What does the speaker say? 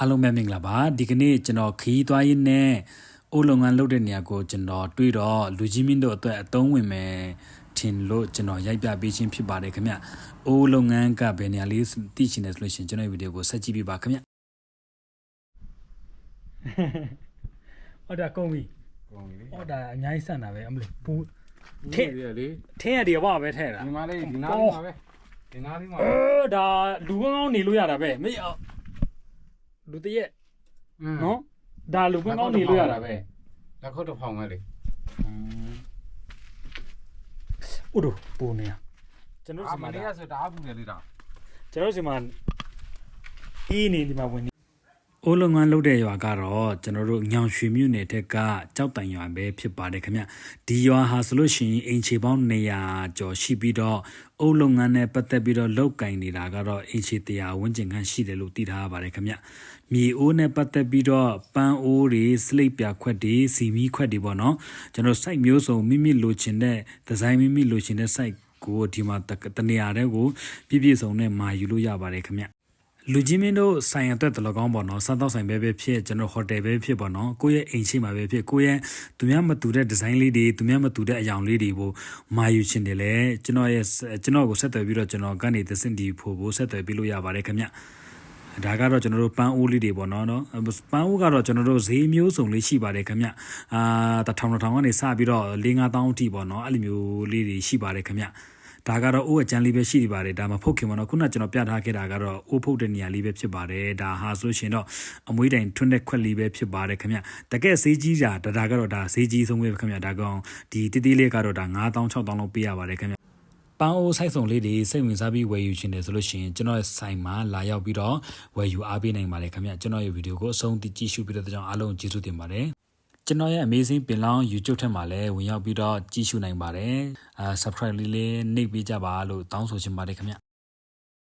အားလုံးပဲမင်္ဂလာပါဒီကနေ့ကျွန်တော်ခီးသွားရင်းနဲ့အိုးလုပ်ငန်းလုပ်တဲ့နေရာကိုကျွန်တော်တွေးတော့လူကြီးမင်းတို့အတွက်အသုံးဝင်မယ်ထင်လို့ကျွန်တော်ရိုက်ပြပေးခြင်းဖြစ်ပါတယ်ခင်ဗျအိုးလုပ်ငန်းကဘယ်နေရာလေးသိချင်တယ်ဆိုလို့ရှိရင်ကျွန်တော်ဗီဒီယိုကိုဆက်ကြည့်ပြပါခင်ဗျဟောဒါကုန်ပြီကောင်းပြီလေဟောဒါအများကြီးဆန်တာပဲအမလို့ပူထထည့်ည့်ရလေထင်းရဒီဘာပဲထဲတာဒီမှာလေးဒီနားလေးမှာပဲဒီနားလေးမှာအဲဒါလူကောင်းကောင်းနေလို့ရတာပဲမေးအောင် လူတရက်နော်ဒါလူကောင်းကောင်းနေလို့ရတာပဲလက်ခုတ်တော့ဖောင်းပဲလေဥဒပူနေရကျွန်တော်အာစီမမှာလေးရဆိုတအားပူတယ်လေဒါကျွန်တော်စီမှာအင်းနေဒီမှာဝင်နေ အိုးလုံငန်းလုပ်တဲ့ရွာကတော့ကျွန်တော်တို့ညောင်ရွှေမြို့နယ်ထက်ကကြောက်တန်ရွာပဲဖြစ်ပါတယ်ခင်ဗျဒီရွာဟာဆိုလို့ရှိရင်အင်ချေပေါင်း100ကျော်ရှိပြီးတော့အိုးလုံငန်းနဲ့ပတ်သက်ပြီးတော့လောက်ကင်နေတာကတော့အင်ချေ100ဝန်းကျင်ခန့်ရှိတယ်လို့သိထားရပါတယ်ခင်ဗျမြေအိုးနဲ့ပတ်သက်ပြီးတော့ပန်းအိုးတွေစလိပ်ပြခွက်တွေစီမီခွက်တွေပေါ့နော်ကျွန်တော် site မျိုးစုံမိမိလိုချင်တဲ့ဒီဇိုင်းမိမိလိုချင်တဲ့ site ကိုဒီမှာတတနေရာတဲ့ကိုပြည့်ပြည့်စုံနဲ့မာယူလို့ရပါတယ်ခင်ဗျ လူကြီးမင်းတို့ဆိုင်အတွက်တလကောင်းပေါ့နော်စားတော့ဆိုင်ပဲပဲဖြစ်ကျွန်တော်ဟိုတယ်ပဲဖြစ်ပေါ့နော်ကိုယ့်ရဲ့အိမ်ရှိမှာပဲဖြစ်ကိုယ့်ရဲ့သူများမတူတဲ့ဒီဇိုင်းလေးတွေသူများမတူတဲ့အယောင်လေးတွေကိုမာယူချင်တယ်လေကျွန်တော်ရဲ့ကျွန်တော်ကိုဆက်သွယ်ပြီးတော့ကျွန်တော်ကနေသစင်ဒီဖို့ဖို့ဆက်သွယ်ပြီးလို့ရပါတယ်ခင်ဗျဒါကတော့ကျွန်တော်တို့ပန်းအိုးလေးတွေပေါ့နော်နော်ပန်းအိုးကတော့ကျွန်တော်တို့ဈေးမျိုးစုံလေးရှိပါတယ်ခင်ဗျအာတထောင်ထောင်ကနေစပြီးတော့၄၅တောင်းအထိပေါ့နော်အဲ့လိုမျိုးလေးတွေရှိပါတယ်ခင်ဗျ ဒါကတော့အိုးအကျန်းလေးပဲရှိနေပါတယ်ဒါမှဖုတ်ခင်မနော်ခုနကျွန်တော်ပြထားခဲ့တာကတော့အိုးဖုတ်တဲ့နေရာလေးပဲဖြစ်ပါတယ်ဒါဟာဆိုရှင်တော့အမွေးတိုင်ထွန်းတဲ့ခွက်လေးပဲဖြစ်ပါတယ်ခင်ဗျတကယ်ဈေးကြီးတာဒါဒါကတော့ဒါဈေးကြီးဆုံးပဲခင်ဗျဒါကောင်ဒီတိတိလေးကတော့ဒါ9000 6000လောက်ပေးရပါတယ်ခင်ဗျပန်းအိုးဆိုင်ဆောင်လေးတွေစိတ်ဝင်စားပြီးဝယ်ယူခြင်းတယ်ဆိုလို့ရှိရင်ကျွန်တော်ရဲ့ဆိုင်မှာလာရောက်ပြီးတော့ဝယ်ယူအားပေးနိုင်ပါတယ်ခင်ဗျကျွန်တော်ရဲ့ဗီဒီယိုကိုအဆုံးထိကြည့်ရှုပြီးတော့ကြောင့်အားလုံးကျေးဇူးတင်ပါတယ် ကျွန်တော်ရဲ့ amazing ပင်လောင်း YouTube ထက်မှာလည်းဝင်ရောက်ပြီးတော့ကြည့်ရှုနိုင်ပါတယ်အာ subscribe လေးလေးနှိပ်ပေးကြပါလို့တောင်းဆိုချင်ပါတယ်ခင်ဗျ